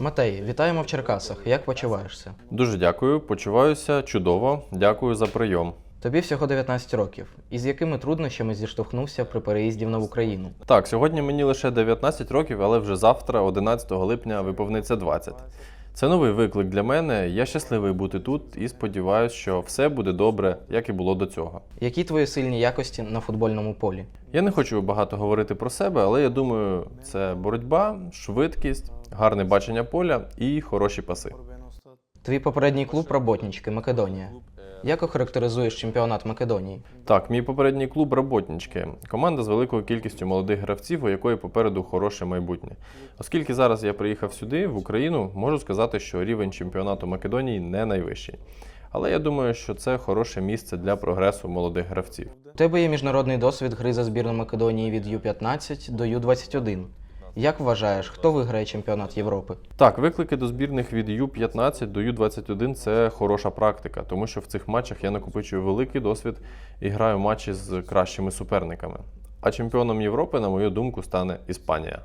Матей, вітаємо в Черкасах. Як почуваєшся? Дуже дякую, почуваюся чудово. Дякую за прийом. Тобі всього 19 років. Із якими труднощами зіштовхнувся при переїзді в Україну? Так, сьогодні мені лише 19 років, але вже завтра, 11 липня, виповниться 20. Це новий виклик для мене. Я щасливий бути тут і сподіваюся, що все буде добре, як і було до цього. Які твої сильні якості на футбольному полі? Я не хочу багато говорити про себе, але я думаю, це боротьба, швидкість, гарне бачення поля і хороші паси. Твій попередній клуб Роботнички, Македонія. Як охарактеризуєш чемпіонат Македонії? Так, мій попередній клуб Работнічки. Команда з великою кількістю молодих гравців, у якої попереду хороше майбутнє. Оскільки зараз я приїхав сюди, в Україну, можу сказати, що рівень чемпіонату Македонії не найвищий. Але я думаю, що це хороше місце для прогресу молодих гравців. У тебе є міжнародний досвід гри за збірну Македонії від Ю-15 до Ю-21. Як вважаєш, хто виграє чемпіонат Європи? Так, виклики до збірних від Ю-15 до Ю-21 це хороша практика, тому що в цих матчах я накопичую великий досвід і граю матчі з кращими суперниками. А чемпіоном Європи, на мою думку, стане Іспанія.